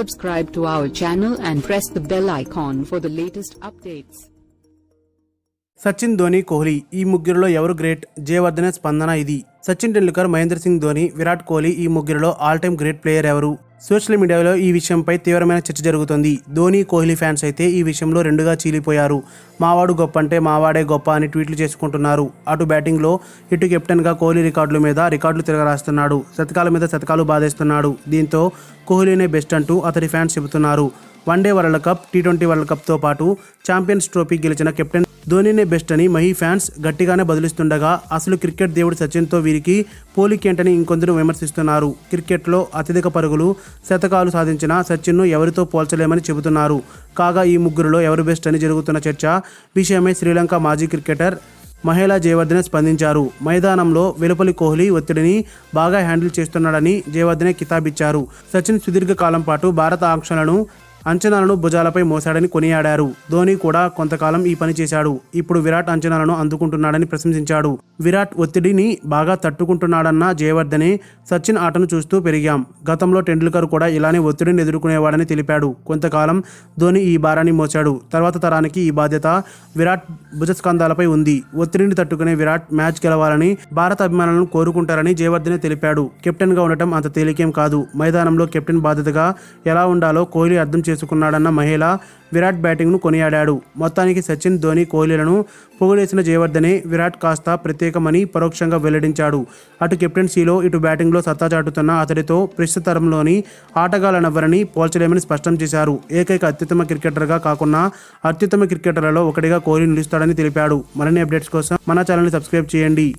Subscribe to our channel and press the bell icon for the latest updates. Sachin Dhoni Kohli ఈ ముగ్గురిలో ఎవరు great Jayawardene స్పందన ఇది. సచిన్ టెండూల్కర్ మహేంద్ర సింగ్ ధోని విరాట్ కోహ్లీ ఈ ముగ్గురిలో ఆల్ టైమ్ గ్రేట్ ప్లేయర్ ఎవరు? సోషల్ మీడియాలో ఈ విషయంపై తీవ్రమైన చర్చ జరుగుతుంది. ధోని కోహ్లీ ఫ్యాన్స్ అయితే ఈ విషయంలో రెండుగా చీలిపోయారు. మావాడు గొప్ప అంటే మావాడే గొప్ప అని ట్వీట్లు చేసుకుంటున్నారు. అటు బ్యాటింగ్లో ఇటు కెప్టెన్గా కోహ్లీ రికార్డుల మీద రికార్డులు తిరగరాస్తున్నాడు. శతకాల మీద శతకాలు బాధేస్తున్నాడు. దీంతో కోహ్లీనే బెస్ట్ అంటూ అతడి ఫ్యాన్స్ చెబుతున్నారు. One day world cup T twenty world కప్తో పాటు ఛాంపియన్స్ ట్రోఫీ గెలిచిన కెప్టెన్ ధోనీనే బెస్ట్ అని మహి ఫ్యాన్స్ గట్టిగానే బదులిస్తుండగా అసలు క్రికెట్ దేవుడు సచిన్తో వీరికి పోలికేంటని ఇంకొందరు విమర్శిస్తున్నారు. క్రికెట్లో అత్యధిక పరుగులు శతకాలు సాధించిన సచిన్ను ఎవరితో పోల్చలేమని చెబుతున్నారు. కాగా ఈ ముగ్గురులో ఎవరు బెస్ట్ అని జరుగుతున్న చర్చ విషయమై శ్రీలంక మాజీ క్రికెటర్ మహిళా జయవర్ధనే స్పందించారు. మైదానంలో వెలుపలి కోహ్లీ ఒత్తిడిని బాగా హ్యాండిల్ చేస్తున్నాడని జయవర్ధనే కితాబిచ్చారు. సచిన్ సుదీర్ఘ కాలం పాటు భారత ఆంక్షలను అంచనాలను భుజాలపై మోశాడని కొనియాడారు. ధోని కూడా కొంతకాలం ఈ పని చేశాడు. ఇప్పుడు విరాట్ అంచనాలను అందుకుంటున్నాడని ప్రశంసించాడు. విరాట్ ఒత్తిడిని బాగా తట్టుకుంటున్నాడన్న జయవర్ధనే సచిన్ ఆటను చూస్తూ పెరిగాం. గతంలో టెండూల్కర్ కూడా ఇలానే ఒత్తిడిని ఎదుర్కొనేవాడని తెలిపాడు. కొంతకాలం ధోని ఈ భారాన్ని మోశాడు. తర్వాత తరానికి ఈ బాధ్యత విరాట్ భుజస్కంధాలపై ఉంది. ఒత్తిడిని తట్టుకునే విరాట్ మ్యాచ్ గెలవాలని భారత అభిమానులను కోరుకుంటారని జయవర్ధనే తెలిపాడు. కెప్టెన్గా ఉండటం అంత తేలికేం కాదు. మైదానంలో కెప్టెన్ బాధ్యతగా ఎలా ఉండాలో కోహ్లీ అర్థం చేసుకున్నాడన్న మహిళ విరాట్ బ్యాటింగ్ను కొనియాడాడు. మొత్తానికి సచిన్ ధోని కోహ్లీలను పొగిడేసిన జయవర్ధనే విరాట్ కాస్త ప్రత్యేకమని పరోక్షంగా వెల్లడించాడు. అటు కెప్టెన్సీలో ఇటు బ్యాటింగ్లో సత్తా చాటుతున్న అతడితో ప్రస్తుత తరంలోని పోల్చలేమని స్పష్టం చేశారు. ఏకైక అత్యుత్తమ క్రికెటర్గా కాకుండా అత్యుత్తమ క్రికెటర్లలో ఒకటిగా కోహ్లీ నిలుస్తాడని తెలిపాడు. మరిన్ని అప్డేట్స్ కోసం మన ఛానల్ని సబ్స్క్రైబ్ చేయండి.